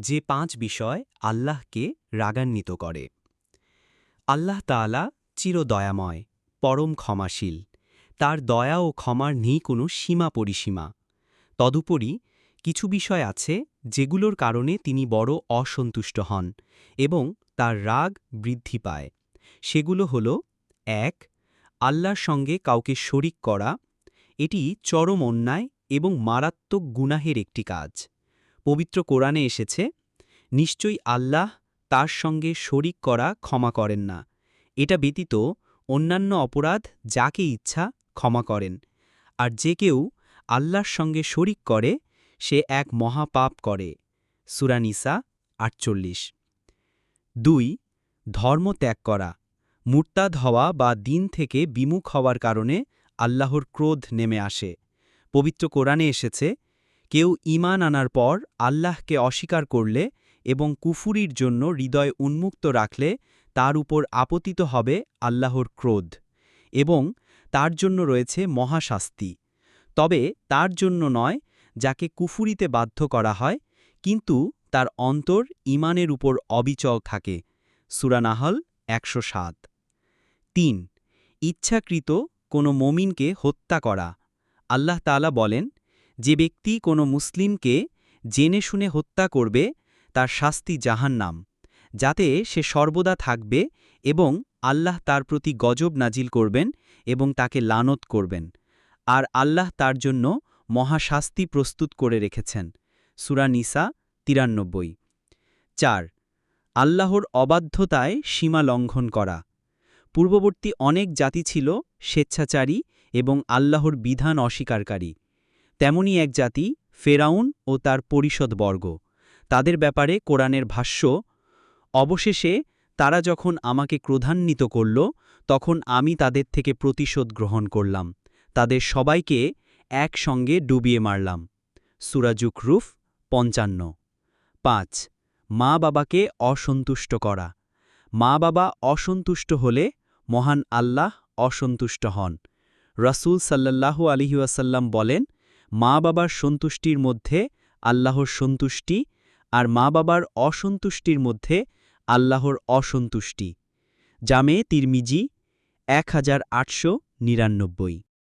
যে পাঁচ বিষয় আল্লাহকে রাগান্বিত করে। আল্লাহ তাআলা চিরদয়াময়, পরম ক্ষমাশীল। তার দয়া ও ক্ষমার নেই কোনো সীমা পরিসীমা। তদুপরি কিছু বিষয় আছে যেগুলোর কারণে তিনি বড় অসন্তুষ্ট হন এবং তার রাগ বৃদ্ধি পায়। সেগুলো হল, এক, আল্লাহর সঙ্গে কাউকে শরিক করা। এটি চরম অন্যায় এবং মারাত্মক গুনাহের একটি কাজ। পবিত্র কোরআনে এসেছে, নিশ্চয়ই আল্লাহ তার সঙ্গে শরিক করা ক্ষমা করেন না। এটা ব্যতীত অন্যান্য অপরাধ যাকে ইচ্ছা ক্ষমা করেন। আর যে কেউ আল্লাহর সঙ্গে শরিক করে, সে এক মহাপাপ করে। সুরানিসা আটচল্লিশ। দুই, ধর্ম ত্যাগ করা। মুরতাদ হওয়া বা দিন থেকে বিমুখ হওয়ার কারণে আল্লাহর ক্রোধ নেমে আসে। পবিত্র কোরআনে এসেছে কেউ ঈমান আনার পর আল্লাহকে অস্বীকার করলে এবং কুফুরির জন্য হৃদয় উন্মুক্ত রাখলে তার উপর আপতিত হবে আল্লাহর ক্রোধ এবং তার জন্য রয়েছে মহাশাস্তি। তবে তার জন্য নয়, যাকে কুফুরিতে বাধ্য করা হয়, কিন্তু তার অন্তর ইমানের উপর অবিচল থাকে। সুরানাহল একশো সাত। তিন, ইচ্ছাকৃত কোনো মমিনকে হত্যা করা। আল্লাহ তালা বলেন যে ব্যক্তি কোনো মুসলিমকে জেনে শুনে হত্যা করবে, তার শাস্তি জাহান্নাম, যাতে সে সর্বদা থাকবে এবং আল্লাহ তার প্রতি গজব নাজিল করবেন এবং তাকে লানত করবেন, আর আল্লাহ তার জন্য মহাশাস্তি প্রস্তুত করে রেখেছেন। সুরা নিসা তিরানব্বই। চার, আল্লাহর অবাধ্যতায় সীমা লঙ্ঘন করা। পূর্ববর্তী অনেক জাতি ছিল স্বেচ্ছাচারী এবং আল্লাহর বিধান অস্বীকারী। তেমনি এক জাতি, ফেরাউন ও তার পরিষদবর্গ। তাদের ব্যাপারে কোরআনের ভাষ্য, অবশেষে তারা যখন আমাকে ক্রোধান্বিত করল, তখন আমি তাদের থেকে প্রতিশোধ গ্রহণ করলাম। তাদের সবাইকে একসঙ্গে ডুবিয়ে মারলাম। সুরাজুক রুফ পঞ্চান্ন। পাঁচ, মা বাবাকে অসন্তুষ্ট করা। মা বাবা অসন্তুষ্ট হলে মহান আল্লাহ অসন্তুষ্ট হন। রাসূল সাল্লাল্লাহু আলিহাসাল্লাম বলেন মা বাবার সন্তুষ্টির মধ্যে আল্লাহর সন্তুষ্টি আর মা বাবার অসন্তুষ্টির মধ্যে আল্লাহর অসন্তুষ্টি। জামে তিরমিজি, এক হাজার আটশো নিরানব্বই।